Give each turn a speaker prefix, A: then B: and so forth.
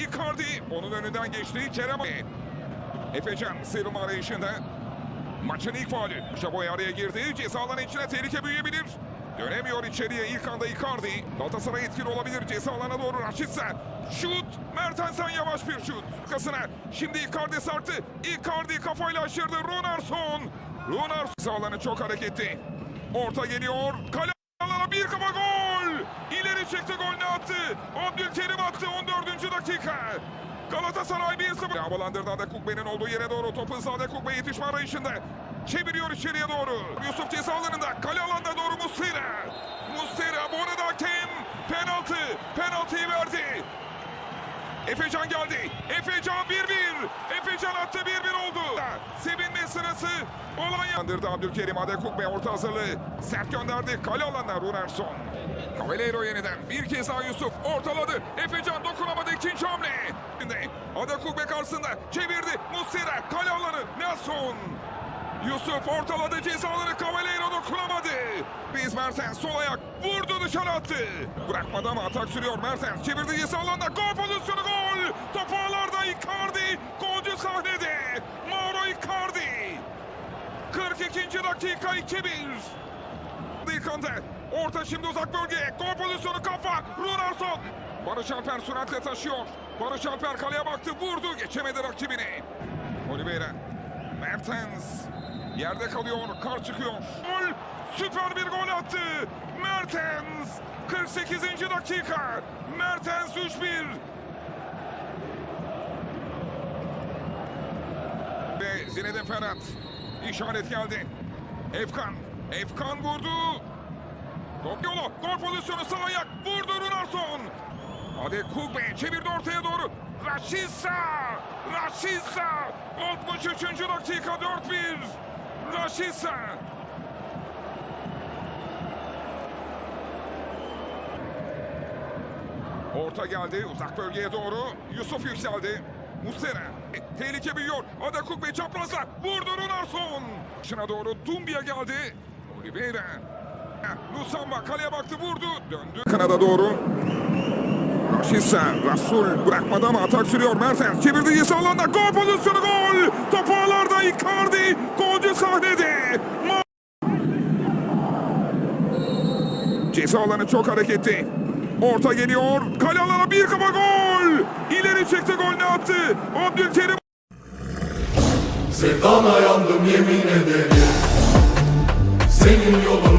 A: Icardi onun önünden geçti. Kerem Efecan sıyrılma arayışında. Maçın ilk faulü. Şaboy araya girdi. Ceza içine tehlike büyüyebilir. Dönemiyor içeriye ilk anda Icardi. Galatasaray etkili olabilir. Ceza alana doğru Raşitse. Şut. Mertensen yavaş bir şut. Arkasına. Şimdi Icardi sarktı. Icardi kafayla aşırdı. Runarsson. Runarsson. Alanı çok hareketli. Orta geliyor. Kale alana bir kafa gol. Çekti golünü attı. Abdülkerim attı 14. dakika. Galatasaray 1-0. Havalandırdı Adekugbe'nin olduğu yere doğru. Topu hızlı Adekugbe yetişme arayışında. Çeviriyor içeriye doğru. Yusuf ceza alanında. Kale alanda doğru Muslera. Efecan geldi. Efecan 1-1. Efecan attı 1-1 oldu. Sevinme sırası olan yandırdı Abdülkerim Adekugbe orta hazırlığı. Sert gönderdi. Kale alanda Runerson. Caballero yeniden bir kez daha Yusuf ortaladı. Efecan dokunamadı ikinci hamle. Şimdi Adekugbe karşısında çevirdi. Muslera kale alanı Nelson. Yusuf ortaladı cezaları Caballero dokunamadı. Biz Mertens sol ayak vurdu dışarı attı. Bırakmadı ama atak sürüyor Mertens. Çevirdi ceza alanda gol pozisyonu gol. Icardi. 42. dakika 2-1. Yıkandı. Orta şimdi uzak bölgeye. Gol pozisyonu kafa. Runarsson. Barış Alper süratle taşıyor. Barış Alper kaleye baktı. Vurdu. Geçemedi rakibini. Oliveira. Mertens. Yerde kalıyor. Kar çıkıyor. Gol. Süper bir gol attı. Mertens. 48. dakika. Mertens 3-1. Ve Zinedine Ferhat. İşaret geldi. Efkan. Efkan vurdu. Top yolu. Gol pozisyonu sağ ayak. Vurdu Runarsson. Hadi Kugbe çevirdi ortaya doğru. Raşitsa. Raşitsa. 63. dakika 4-1. Raşitsa. Orta geldi uzak bölgeye doğru. Yusuf yükseldi. Muslera. E, Tehlike büyüyor. Ada Kugbe çaprazla. Vurdu Runarsson. Şuna doğru Dumbia geldi. Oliveira. Lusamba kaleye baktı vurdu. Döndü. Kanada doğru. Raşitsa. Rasul bırakmadı ama atak sürüyor. Mertens çevirdi ceza alanda. Gol pozisyonu gol. Top ağlarda Icardi. Golcü sahnede. Ma Ceza alanı çok hareketli. Orta geliyor. Kale alana bir kafa gol. İleri çekti golünü attı. Abdülkerim
B: Sevdana yandım yemin ederim Senin yolun